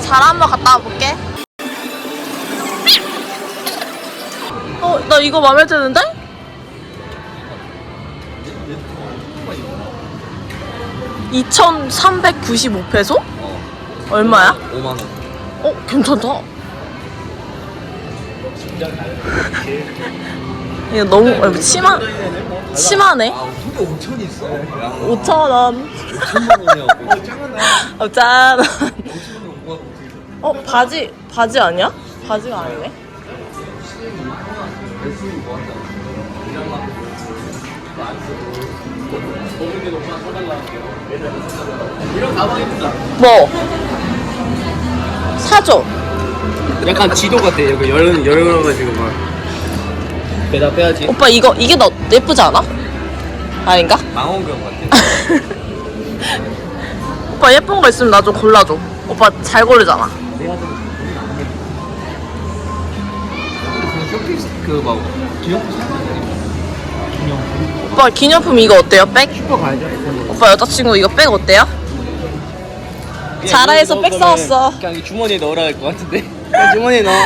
잘 한번 갔다 와볼게. 어, 나 이거 마음에 드는데? (2,395 페소) 얼마야? 5만 원. 어 괜찮다 이거 너무 어, 심하 심하네 아, 근데 5천 있어? 야, 5,000원 5천만 원이야. 어, 짠 5천 원 모아도 어 바지 바지 아니야? 바지가 아니네? 이런 가방 예쁘다. 뭐 사줘 약간 지도 같아. 여기 열 열어가지고 막. 빼야지. 오빠 이거 이게 너 예쁘지 않아? 아닌가? 망원경 같아. 오빠 예쁜 거 있으면 나 좀 골라줘 오빠 잘 고르잖아 내가 좀. 그 쇼핑 그막 기념품 오빠 기념품 이거 어때요? 백? 슈퍼 가야죠. 오빠 여자친구 이거 백 어때요? 자라에서 백 사왔어. 그냥 이 주머니에 넣으라 할 것 같은데. 그냥 주머니에 넣어.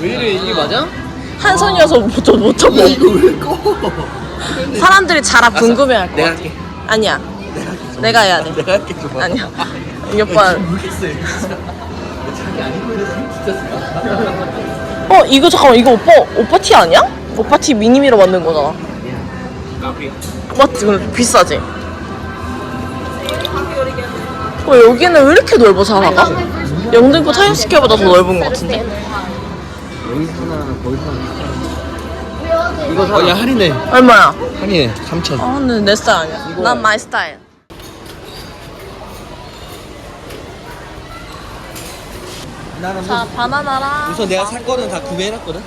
왜 이래 이게 맞아? 한 손이어서 못, 못 쳐보 왜 꺼? 사람들이 자라 궁금해할 거 내가 같아 할게. 아니야 내가 해야 돼 내가 할게 좀. 아니야 이 오빠 모르겠어 이거 진짜. 자기 아닌 거에 대해서 진짜 어 이거 잠깐만 이거 오빠 오빠 티 아니야? 오빠 티 미니미로 만든 거잖아. 맞지? 근데 비싸지? 어 여기는 왜 이렇게 넓어 자라가? 영등포 타임스퀘어보다 더 넓은 것 같은데 여기서 하나 거기서 하나. 이거 사. 어, 야 할인해. 얼마야? 할인해. 3천. 아 근데 내 스타일 아니야 난 마이 스타일 나는 자 바나나랑 우선 내가 살 거는 다 구매해놨거든.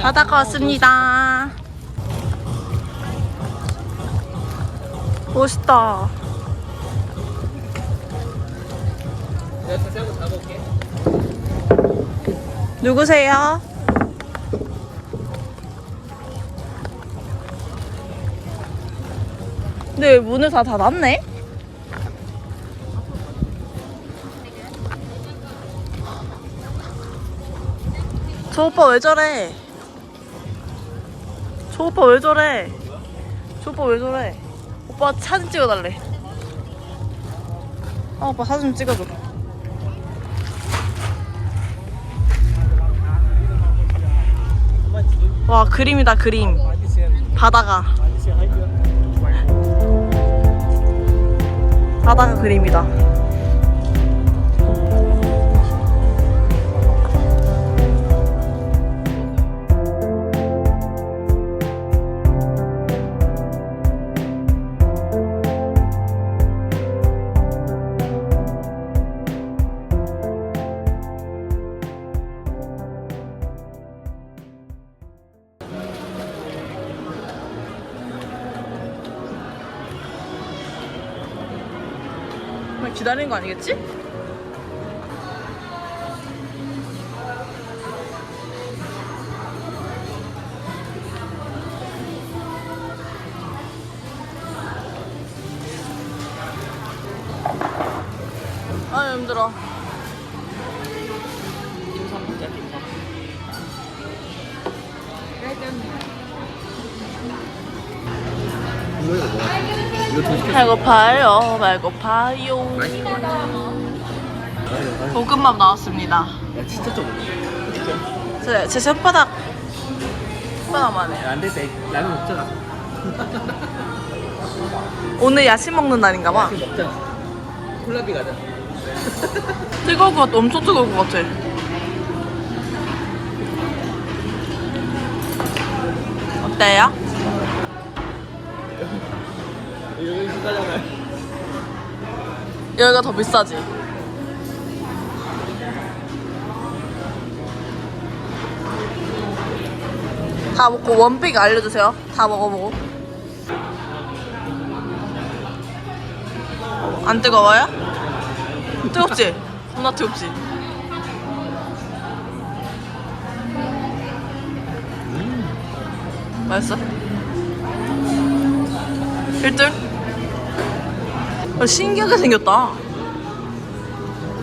바다가 왔습니다. 멋있다. 누구세요? 근데 왜 문을 다 닫았네? 저 오빠 왜 저래? 저 오빠 왜 저래? 저 오빠 왜 저래? 오빠 사진 찍어달래. 아, 오빠 사진 좀 찍어줘. 와, 그림이다, 그림. 바다가. 바다가 그림이다. 그냥 기다리는 거 아니겠지? 아 힘들어. 김삼 먹자 김삼. 이거 이거. 배고파요, 배고파요. 볶음밥 나왔습니다. 야 진짜 좀. 진짜. 제, 제 손바닥, 손바닥만 해. 안될 때 라면 먹잖아. 오늘 야식 먹는 날인가 봐. 라면 먹자. 콜라비 가자. 뜨거울 것 같아. 엄청 뜨거울 것 같아. 어때요? 여기가 더 비싸지? 다 먹고 원픽 알려주세요. 다 먹어보고. 안 뜨거워요? 뜨겁지? 겁나 뜨겁지? 맛있어? 1등? 아, 신기하게 생겼다.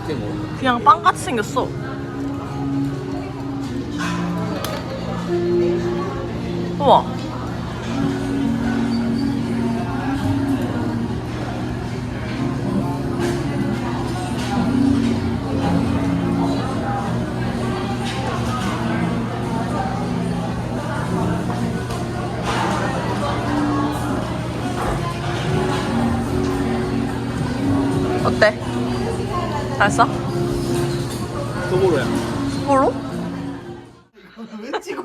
뭐? 그냥 빵같이 생겼어. 우와. 어때? 잘했어? 소보로야. 서로? 왜 찍어?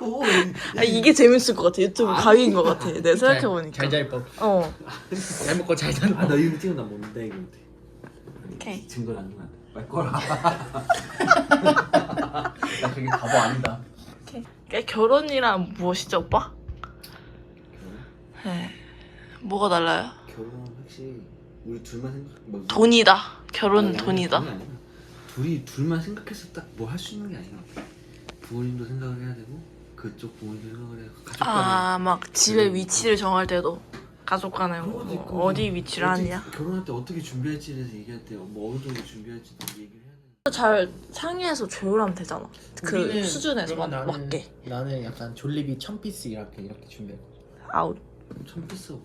아 이게 재밌을 것 같아. 유튜브 가위인 것 같아. 내 생각해 보니까. 잘잘 법. 어. 잘 먹고 잘 사는 아, 나 이거 찍으면 나 뭔데 이거 못해. 오케이. 증거를 안 주면 안 돼. 말 거라. 나 그게 바보 아니다. 오케이. 그러니까 결혼이란 무엇이죠, 오빠? 네. 뭐가 달라요? 결혼 혹시 우리 둘만 생각 뭐, 돈이다. 결혼 은 아니, 아니, 돈이다. 돈이 아니라 둘이 둘만 생각해서 딱 뭐 할 수 있는 게 아니야. 부모님도 생각을 해야 되고 그쪽 부모님도 생각을 해야 되고 가족 간에 아, 막 집의 위치를 정할 때도 가족 간에 그런 것도 뭐 있고, 어디 위치를 어떻게- 하느냐. 결혼할 때 어떻게 준비할지에 대해서 얘기할 때 뭐 어느 정도 준비할지 얘기를 해야 돼. 잘 상의해서 조율하면 되잖아. 그 우리는 수준에서 맞, 그러면 나는- 맞게. 나는 약간 졸리비 천 피스 이렇게 이렇게 준비해. 아우, 참 비싸고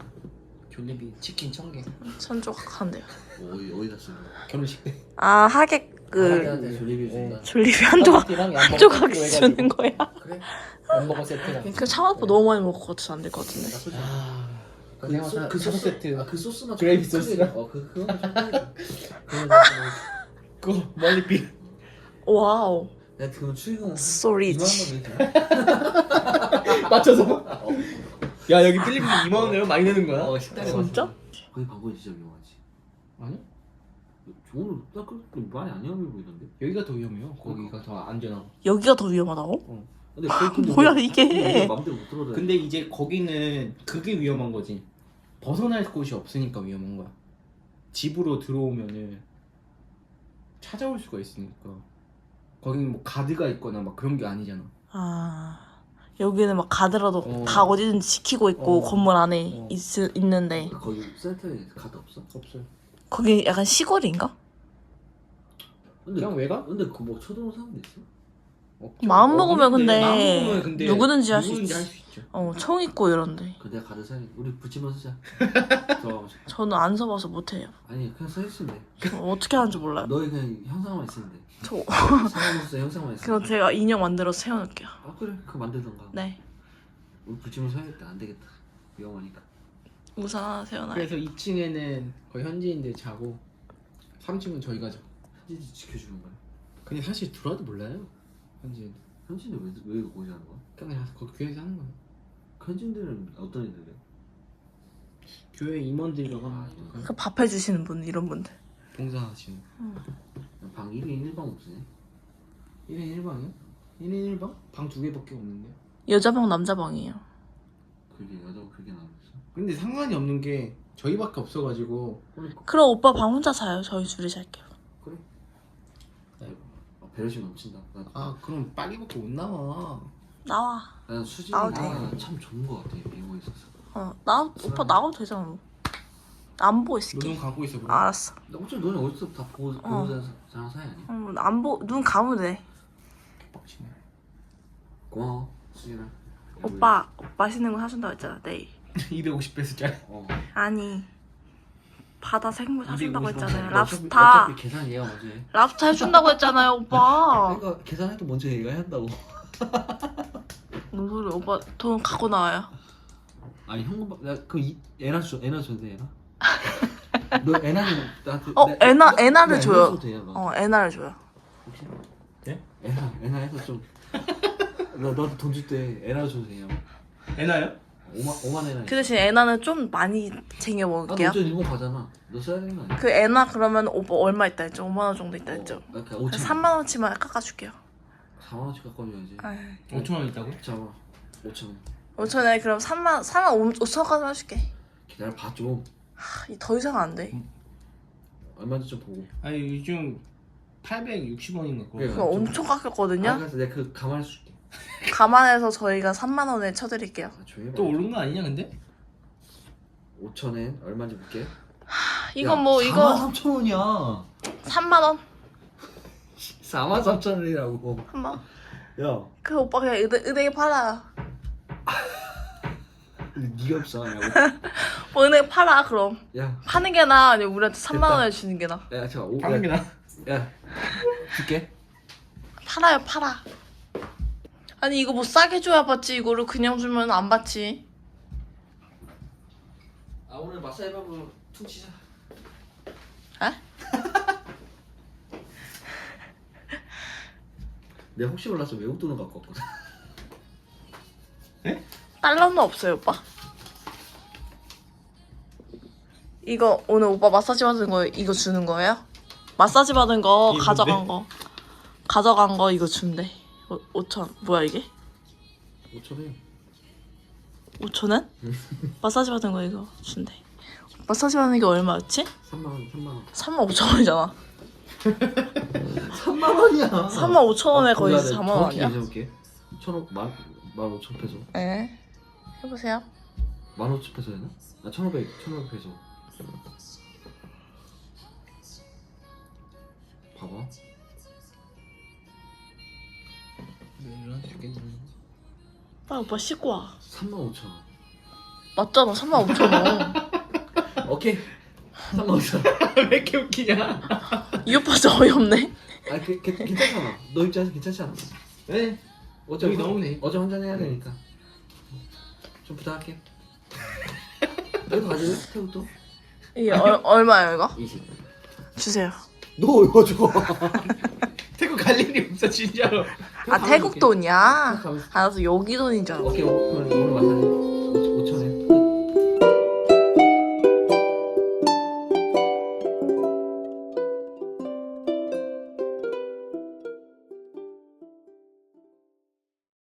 졸리비 치킨 천 개. 천 조각한데요. 어디 어디다 쓰는 거야? 결혼식 때. 아, 하객 아, 그 하객한테 졸리비 준다. 졸리비 한 조각, 떡볶이랑 한 조각 주는 해가지고. 거야. 그래? 햄버거 세트랑. 그 차가빠 너무 많이 먹을 것 같아서 안 될 것 같은데. 아. 그, 그냥 소, 사- 그 소스 세트. 아, 그 소스만 그레이비 좀 크게- 소스랑? 어, 그 그거만 좀 크게. 그거만 좀 그거 멀리 비. 와우. 야 그럼 출금 so rich. 2만 원 내자. 맞춰서. 야 여기 필리핀 2만 원이면 많이 내는 거야? 어 식당에 진짜? 가서. 거기 방콕 진짜 위험하지. 아니 오늘 딱그 많이 안 위험해 보이던데. 여기가 더 위험해요. 거기가 더 안전하고. 여기가 더 위험하다고? 근데 거기 뭐야, 이게? 맘대로 못 들어다. 근데 이제 거기는 그게 위험한 거지. 벗어날 곳이 없으니까 위험한 거야. 집으로 들어오면은 찾아올 수가 있으니까. 거기는 뭐 가드가 있거나 막 그런 게 아니잖아. 아, 여기는 막 가더라도 어. 다 어디든지 지키고 있고 어. 건물 안에 어. 있, 있는데 거기 센터에 카드 없어? 없어요. 거기 약간 시골인가? 근데 그냥 왜 가? 근데 그뭐 쳐들어온 사람도 있어? 없죠. 마음 어, 먹으면 근데 마음 먹으면 근데 누구든지 할수 누구든지 있지. 할 수 있죠. 어, 총 있고 이런데 그 내가 카드 사야 우리 붙이면 쓰자. 들어가보자. 저는 안 서봐서 못해요. 아니 그냥 서 있으면 돼. 저 어떻게 하는지 몰라요. 너희 그냥 형상만 있으면 돼. 저 사람으로서 형상만 있으면 그럼 돼. 제가 인형 만들어서 세워놓을게요. 아 그래 그거 만들던가. 네, 우리 붙이면 서야겠다. 안 되겠다. 위험하니까. 우산 하나 세워놔요. 그래서 2층에는 거의 현지인들 자고 3층은 저희가 자. 현진이 지켜주는 거야. 근데 사실 들어와도 몰라요. 현지인. 현진이 왜, 왜 거기 하는 거야? 그냥 거기 교회에서 하는 거예요. 현진들은 어떤 애들이야? 교회 임원들이라고 아, 하면. 그밥 해 주시는 분 이런 분들. 봉사하시는. 방 1인 1방 없으네. 1인 1방이요? 1인 1방? 방 두 개밖에 없는데. 여자방 남자방이에요. 그게 여자가 그게 나왔어. 근데 상관이 없는 게 저희밖에 없어가지고 그럼 오빠 방 혼자 자요. 저희 둘이 잘게요. 아, 배려심 넘친다. 나, 아 그럼 빨리밖에 못 나와. 나와. 난 수진이 나와도 돼. 아, 참 좋은 거 같아 미국에 있어서. 어, 나 오빠 나가도 되잖아. 뭐. 안 보고 있을게. 감고 있어 그럼. 알았어. 나 어차피 너네 어디서 다 보고 어. 보고 자는 사이 아니야? 어, 안 보, 눈 감으면 돼. 빡치네. 고마워 수진아. 오빠 맛있는 거 사준다고 했잖아. 내일. 250페소짜리. 어. 아니 바다 생물 사준다고 250 했잖아요. 랍스타. 어차피 계산 얘가 먼저 해. 랍스타 해준다고 했잖아요, 오빠. 그러니까 계산해도 먼저 얘가 해야 한다고. 뭔 소리? 오빠 돈 갖고 나와요. 아니 현금 나그 애나 줘 애나 줘도 돼 애나? 너 애나는 나한테 어, 내- 애나 나- 애나를 나 줘요. 애나 너. 어, 애나를 줘요. 혹시? 네? 애나 애나 해서 좀. 너 너한테 돈줄 때 애나 줘도 돼요. 애나요? 5만 5만 애나. 그 대신 애나는 좀 많이 쟁여 나 먹을게요. 어차피 일본 가잖아. 너 써야 되는 거 아니야? 그 애나 그러면 오빠 얼마 있다 했죠? 5만 원 정도 있다 했죠? 어, 그러니까 5천. 3만 원치만 깎아줄게요. 4만 원씩 깎아줘야지. 아이, 5천 원 있다고? 잠깐만. 5천 원 5천에 그럼 3만 3만 5천까지 해줄게. 기다려 봐 좀 하, 더 이상 안 돼. 얼마인지 좀 보고 아니 요즘 860원인가 그거. 그래. 그거 엄청 깎였거든요. 아, 그래서 내가 그 감안해서 줄게 감안해서 저희가 3만 원에 쳐드릴게요. 아, 조용히 또 오른 거 아니냐 근데? 5천엔 얼마인지 볼게 이건 뭐 이거 3천 원이야 3만 원 4만 3천 원이라고 한번. 야 그 오빠 그냥 은행, 은행에 팔아. 니가 비싸냐고 뭐 은행에 팔아 그럼. 야, 파는 게 나아 아니면 우리한테 3만 됐다. 원에 주는 게 나아. 야, 잠깐, 오, 파는 게 야, 나. 야, 줄게. 팔아요 팔아. 아니 이거 뭐 싸게 줘야 받지 이거를 그냥 주면 안 받지. 아 오늘 마사지 밥으로 퉁치자. 에? 내가 혹시 몰라서 외국 돈을 갖고 왔거든. 달러는 없어요 오빠. 이거 오늘 오빠 마사지 받은 거 이거 주는 거예요? 마사지 받은 거 가져간 거 가져간 거 이거 준대. 5천 뭐야 이게? 5천 원. 5천 원? 마사지 받은 거 이거 준대. 마사지 받는 게 얼마였지? 3만 원, 3만 원. 3만 5천 원이잖아. 3만 원이야. 3만 5천 원에 거의 4만 원 아니야? 천억 만, 만 오천 페소. 네. 해보세요. 만 오천 페소 되나? 아, 천오백, 천오백 페소. 봐봐. 이런 줄게. 빨리 오빠 씻고 와. 3만 오천 원. 맞잖아. 3만 5천 원. 오케이. 3만 오천 원. 왜 이렇게 웃기냐? 이 오빠 진짜 어이없네. 아, 그, 그, 괜찮잖아. 너 입장에서 괜찮지 않아? 네. 어제 여기 한- 너무네. 어제 한잔 해야 되니까 좀 부탁할게. 이거 가질래? 태국도? 이게 얼, 얼마예요 이거? 20. 주세요. 너 이거 줘. 갈 일이 없어 진짜로. 아 태국 돈이야? 가면- 알아서 여기 돈인 줄 알았어. 오케이, 오- 그럼 오늘 마사지